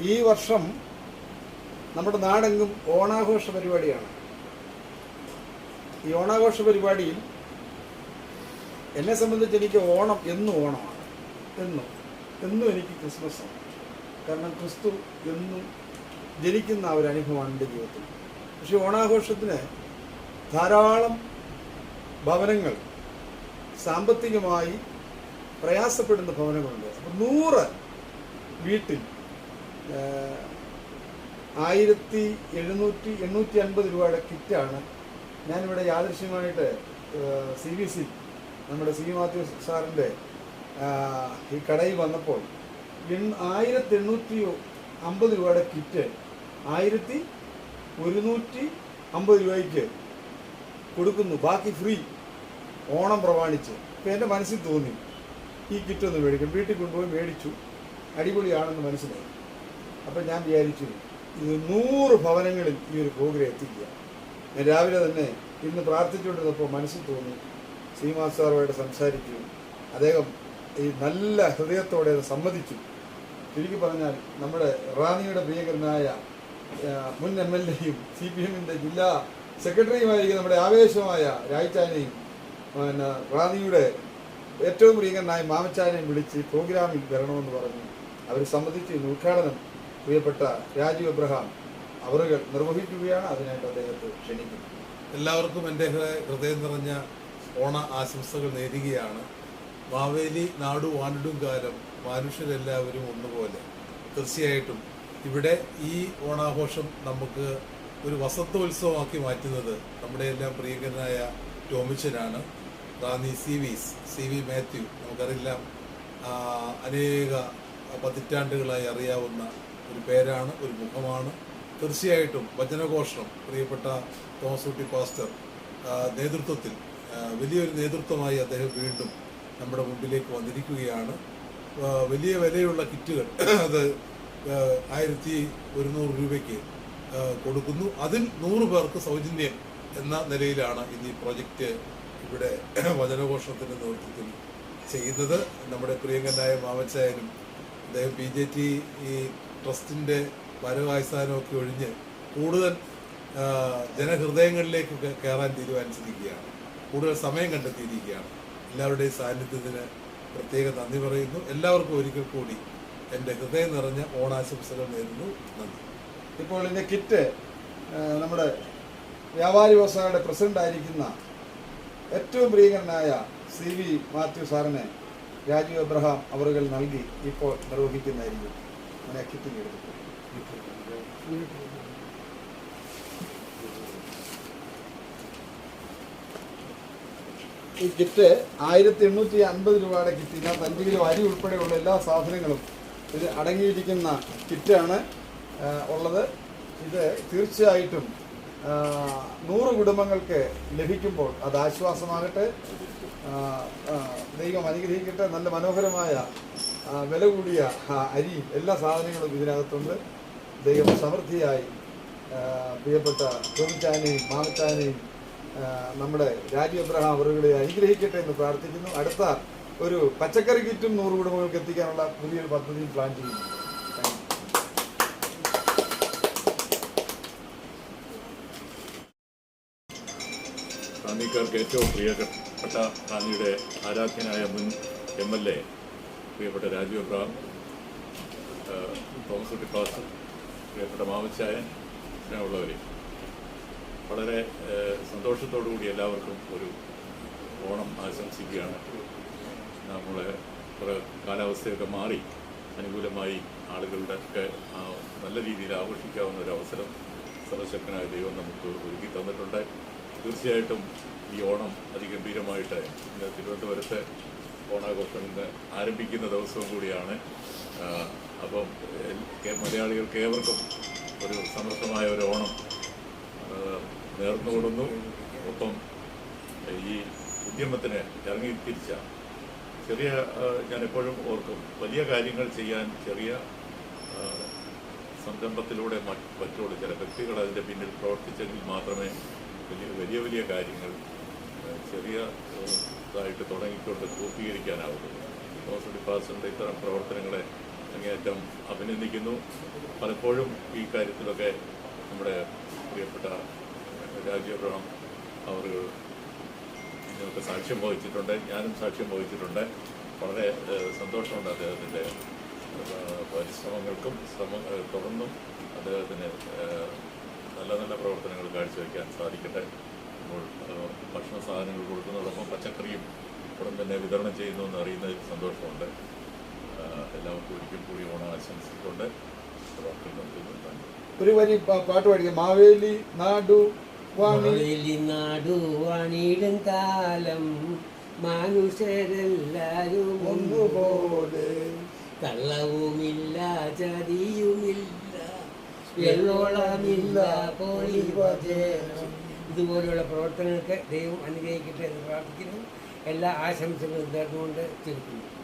ഈ വർഷം നമ്മുടെ നാടെങ്ങും ഓണാഘോഷ പരിപാടിയാണ്. ഈ ഓണാഘോഷ പരിപാടിയിൽ എന്നെ സംബന്ധിച്ച് എനിക്ക് ഓണം എന്നും ഓണമാണ്. എന്നും എന്നും എനിക്ക് ക്രിസ്മസാണ്. കാരണം ക്രിസ്തു എന്നും ജനിക്കുന്ന ഒരു അനുഭവമാണ് എന്റെ ജീവിതത്തിൽ. പക്ഷേ ഓണാഘോഷത്തിന് ധാരാളം ഭവനങ്ങൾ സാമ്പത്തികമായി പ്രയാസപ്പെടുന്ന ഭവനങ്ങളുണ്ട്. അപ്പം നൂറ് വീട്ടിൽ ആയിരത്തി എഴുന്നൂറ്റി എണ്ണൂറ്റി അൻപത് രൂപയുടെ കിറ്റാണ്. ഞാനിവിടെ യാദൃശ്യമായിട്ട് സി ബി സി നമ്മുടെ സി മാത്യു സാറിന്റെ ഈ കടയിൽ വന്നപ്പോൾ ആയിരത്തി എണ്ണൂറ്റി അമ്പത് രൂപയുടെ കിറ്റ് ആയിരത്തി ഒരുന്നൂറ്റി അമ്പത് രൂപയ്ക്ക് കൊടുക്കുന്നു. ബാക്കി ഫ്രീ ഓണം പ്രമാണിച്ച്. ഇപ്പം എന്റെ മനസ്സിൽ തോന്നി ഈ കിറ്റ് ഒന്ന് മേടിക്കും വീട്ടിൽ കൊണ്ടുപോയി മേടിച്ചു. അടിപൊളിയാണെന്ന് മനസ്സിലായി. അപ്പം ഞാൻ വിചാരിച്ചു ഇത് നൂറ് ഭവനങ്ങളിൽ ഈ ഒരു പ്രോഗ്രാം എത്തിക്കുക. ഞാൻ രാവിലെ തന്നെ ഇന്ന് പ്രാർത്ഥിച്ചുകൊണ്ടിരുന്നപ്പോൾ മനസ്സിൽ തോന്നി ശ്രീമാസ് സാറുമായിട്ട് സംസാരിച്ചു. അദ്ദേഹം ഈ നല്ല ഹൃദയത്തോടെ അത് സമ്മതിച്ചു. ചുരുക്കി പറഞ്ഞാൽ നമ്മുടെ റാണിയുടെ പ്രിയകരനായ മുൻ എം എൽ എയും സി പി എമ്മിന്റെ ജില്ലാ സെക്രട്ടറിയുമായിരിക്കും നമ്മുടെ ആവേശമായ രാജ്ചാനെയും പിന്നെ റാണിയുടെ ഏറ്റവും പ്രിയങ്കരനായ മാമച്ചാനെയും വിളിച്ച് പ്രോഗ്രാമിൽ വരണമെന്ന് പറഞ്ഞു. അവർ സമ്മതിച്ച്. ഉദ്ഘാടനം പ്രിയപ്പെട്ട രാജീവ് എബ്രഹാം അവറുകൾ നിർവഹിക്കുകയാണ് അതിനായിട്ട് അദ്ദേഹത്തെ ക്ഷണിക്കുന്നു എല്ലാവർക്കും എന്റെ ഹൃദയം നിറഞ്ഞ ഓണ ആശംസകൾ നേരുകയാണ്. മാവേലി നാടു വാണിടും കാലം മനുഷ്യരെല്ലാവരും ഒന്നുപോലെ. തീർച്ചയായിട്ടും ഇവിടെ ഈ ഓണാഘോഷം നമുക്ക് ഒരു വസന്തോത്സവമാക്കി മാറ്റുന്നത് നമ്മുടെ എല്ലാം പ്രിയങ്കരനായ ടോമിച്ചനാണ്. റാന്നി സി വിസ് സി വി മാത്യു നമുക്കറിയാം ആ, അനേക പതിറ്റാണ്ടുകളായി അറിയാവുന്ന ഒരു പേരാണ് ഒരു മുഖമാണ്. തീർച്ചയായിട്ടും വചനഘോഷം പ്രിയപ്പെട്ട തോമസ് കുട്ടി പാസ്റ്റർ നേതൃത്വത്തിൽ വലിയൊരു നേതൃത്വമായി അദ്ദേഹം വീണ്ടും നമ്മുടെ മുമ്പിലേക്ക് വന്നിരിക്കുകയാണ്. വലിയ വിലയുള്ള കിറ്റുകൾ അത് ആയിരത്തി ഒരുന്നൂറ് രൂപയ്ക്ക് കൊടുക്കുന്നു. അതിൽ നൂറ് പേർക്ക് സൗജന്യം എന്ന നിലയിലാണ് ഇന്ന് ഈ പ്രോജക്റ്റ് ഇവിടെ വചനഘോഷത്തിന്റെ നേതൃത്വത്തിൽ ചെയ്യുന്നത്. നമ്മുടെ പ്രിയങ്കനായ മാമച്ചായാലും അദ്ദേഹം ബി ജെ ടി ഈ ട്രസ്റ്റിന്റെ വരവായസാനമൊക്കെ ഒഴിഞ്ഞ് കൂടുതൽ ജനഹൃദയങ്ങളിലേക്കൊക്കെ കയറാൻ തീരുമാനിച്ചിരിക്കുകയാണ്. കൂടുതൽ സമയം കണ്ടെത്തിയിരിക്കുകയാണ്. എല്ലാവരുടെയും സാന്നിധ്യത്തിന് പ്രത്യേക നന്ദി പറയുന്നു. എല്ലാവർക്കും ഒരിക്കൽ കൂടി എന്റെ ഹൃദയം നിറഞ്ഞ ഓണാശംസകൾ നേരുന്നു. നന്ദി. ഇപ്പോൾ ഇതിന്റെ കിറ്റ് നമ്മുടെ വ്യാപാരി വ്യവസായയുടെ പ്രസിഡന്റ് ആയിരിക്കുന്ന ഏറ്റവും പ്രിയങ്കരനായ സി വി മാത്യു സാറിനെ രാജീവ് എബ്രഹാം അവറുകൾ നൽകി ഇപ്പോൾ നിർവഹിക്കുന്നതായിരിക്കും. എടുത്തു ഈ കിറ്റ് ആയിരത്തി എണ്ണൂറ്റി അൻപത് രൂപയുടെ കിറ്റ് ഇതിനകത്ത് അഞ്ച് അരി ഉൾപ്പെടെയുള്ള എല്ലാ സാധനങ്ങളും ഇത് അടങ്ങിയിരിക്കുന്ന കിറ്റാണ് ഉള്ളത്. ഇത് തീർച്ചയായിട്ടും നൂറ് കുടുംബങ്ങൾക്ക് ലഭിക്കുമ്പോൾ അത് ആശ്വാസമാകട്ടെ. ദൈവം അനുഗ്രഹിക്കട്ടെ. നല്ല മനോഹരമായ വില കൂടിയ അരിയും എല്ലാ സാധനങ്ങളും ഇതിനകത്തുണ്ട്. ദൈവം സമൃദ്ധിയായി പ്രിയപ്പെട്ട ചോദിച്ചാനെയും മാമച്ചാനെയും നമ്മുടെ രാജീവ് അവരുടെ അനുഗ്രഹിക്കട്ടെ എന്ന് പ്രാർത്ഥിക്കുന്നു. അടുത്ത ഒരു പച്ചക്കറി കിറ്റും നൂറ് കുടുംബങ്ങൾക്ക് എത്തിക്കാനുള്ള പുതിയൊരു പദ്ധതി പ്ലാൻ ചെയ്യുന്നു. റാന്നിക്കാർക്ക് ഏറ്റവും പ്രിയപ്പെട്ട റാന്നിയുടെ ആരാധ്യനായ മുൻ എം എൽ എ പ്രിയപ്പെട്ട രാജീവ് അബ്രഹാം തോമസ് കുട്ടി പാസ്റ്റർ പ്രിയപ്പെട്ട മാമച്ചായൻ ഉള്ളവരെ വളരെ സന്തോഷത്തോടുകൂടി സന്തോഷത്തോടു കൂടി എല്ലാവർക്കും ഒരു ഓണം ആശംസിക്കുകയാണ്. നമ്മളെ കുറേ കാലാവസ്ഥയൊക്കെ മാറി അനുകൂലമായി ആളുകളുടെ ഒക്കെ നല്ല രീതിയിൽ ആഘോഷിക്കാവുന്ന ഒരു അവസരം സർവശക്തനായ ദൈവം നമുക്ക് ഒരുക്കി തന്നിട്ടുണ്ട്. തീർച്ചയായിട്ടും ഈ ഓണം അതിഗംഭീരമായിട്ട് തിരുവനന്തപുരത്ത് ഓണാഘോഷം ഇന്ന് ആരംഭിക്കുന്ന ദിവസവും കൂടിയാണ്. അപ്പം മലയാളികൾക്ക് ഏവർക്കും ഒരു സമൃദ്ധമായ ഒരു ഓണം നേർന്നുകൊടുന്നു ഒപ്പം ഈ ഉദ്യമത്തിന് ഇറങ്ങി തിരിച്ച ചെറിയ ഞാൻ എപ്പോഴും ഓർക്കും വലിയ കാര്യങ്ങൾ ചെയ്യാൻ ചെറിയ സംരംഭത്തിലൂടെ മറ്റ് പറ്റുള്ളൂ ചില വ്യക്തികൾ അതിന്റെ പിന്നിൽ പ്രവർത്തിച്ചെങ്കിൽ മാത്രമേ വലിയ വലിയ വലിയ കാര്യങ്ങൾ ചെറിയ ഇതായിട്ട് തുടങ്ങിക്കൊണ്ട് പൂർത്തീകരിക്കാനാവുള്ളൂ ജോസഫ് ഡിപ്പാസിന്റെ ഇത്തരം പ്രവർത്തനങ്ങളെ അങ്ങേയറ്റം അഭിനന്ദിക്കുന്നു. പലപ്പോഴും ഈ കാര്യത്തിലൊക്കെ നമ്മുടെ പ്രിയപ്പെട്ട രാജീവ്രഹം അവർ ഇതിനൊക്കെ സാക്ഷ്യം വഹിച്ചിട്ടുണ്ട്. ഞാനും സാക്ഷ്യം വഹിച്ചിട്ടുണ്ട്. വളരെ സന്തോഷമുണ്ട് അദ്ദേഹത്തിന്റെ പരിശ്രമങ്ങൾക്കും ശ്രമ തുടർന്നും അദ്ദേഹത്തിന് നല്ല നല്ല പ്രവർത്തനങ്ങൾ കാഴ്ചവെക്കാൻ സാധിക്കട്ടെ. അപ്പോൾ ഏഹ്, ഭക്ഷണ സാധനങ്ങൾ കൊടുക്കുന്നതോടൊപ്പം പച്ചക്കറിയും ഉടൻ തന്നെ വിതരണം ചെയ്യുന്നു എന്ന് അറിയുന്നതിൽ സന്തോഷമുണ്ട്. എല്ലാവർക്കും ഒരിക്കൽ കൂടി ഓണം ആശംസിച്ചുകൊണ്ട് വാക്കുകൾ നന്ദി ഒരു വരി പാട്ട് പാടിക്കാം. മാവേലി നാടു വാണി. നാടു വാണിടും കാലം. മനുഷ്യരെല്ലാരും ഒന്നുപോലെ. കള്ളവുമില്ല ചതിയുമില്ല. വെള്ളോളമില്ല പോളിവചനം ഇതുപോലെയുള്ള പ്രവർത്തനങ്ങൾക്ക് ദൈവം അനുഗ്രഹിക്കട്ടെ എന്ന് പ്രാർത്ഥിക്കുന്നു. എല്ലാ ആശംസകളും നേർന്നുകൊണ്ട് ചുരുക്കുന്നു